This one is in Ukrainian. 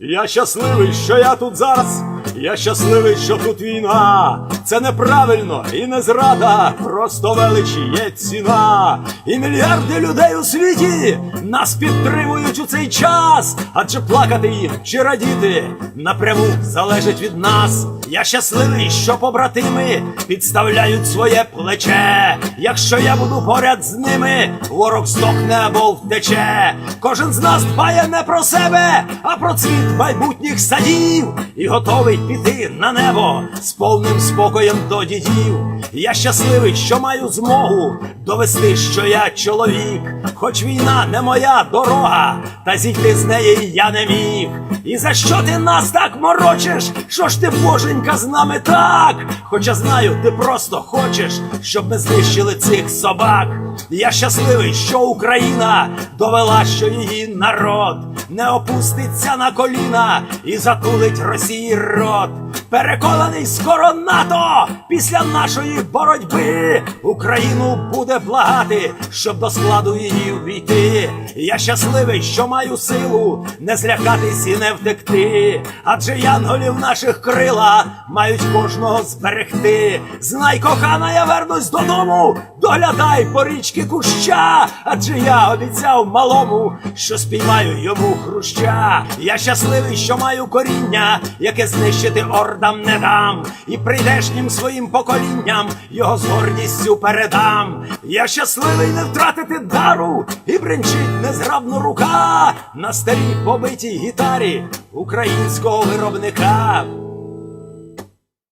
Я щасливий, що я тут зараз. Я щасливий, що тут війна. Це неправильно і не зрада. Просто величі є ціна. І мільярди людей у світі нас підтримують у цей час. Адже плакати їм чи радіти напряму залежить від нас. Я щасливий, що побратими підставляють своє плече. Якщо я буду поряд з ними, ворог здохне або втече. Кожен з нас дбає не про себе, а про цвіт майбутніх садів і готовий піти на небо з повним спокоєм до дідів. Я щасливий, що маю змогу довести, що я чоловік, хоч війна не моя дорога, та зійти з неї я не міг. І за що ти нас так морочиш? Що ж ти, боженька, з нами так? Хоча знаю, ти просто хочеш, щоб ми знищили цих собак. Я щасливий, що Україна довела, що її народ не опуститься на коліна і затулить Росії рот. Переконаний скоро НАТО після нашої боротьби Україну буде благати, щоб до складу її ввійти. Я щасливий, що маю силу не злякатись і не втекти. Адже янголів наших крила мають кожного зберегти. Знай, кохана, я вернусь додому. Доглядай по річки куща, адже я обіцяв малому, що спіймаю йому хруща. Я щасливий, що маю коріння, яке знищити ордам не дам, і прийдешнім своїм поколінням його з гордістю передам. Я щасливий не втратити дару, і бренчить незграбно рука на старій побитій гітарі українського виробника.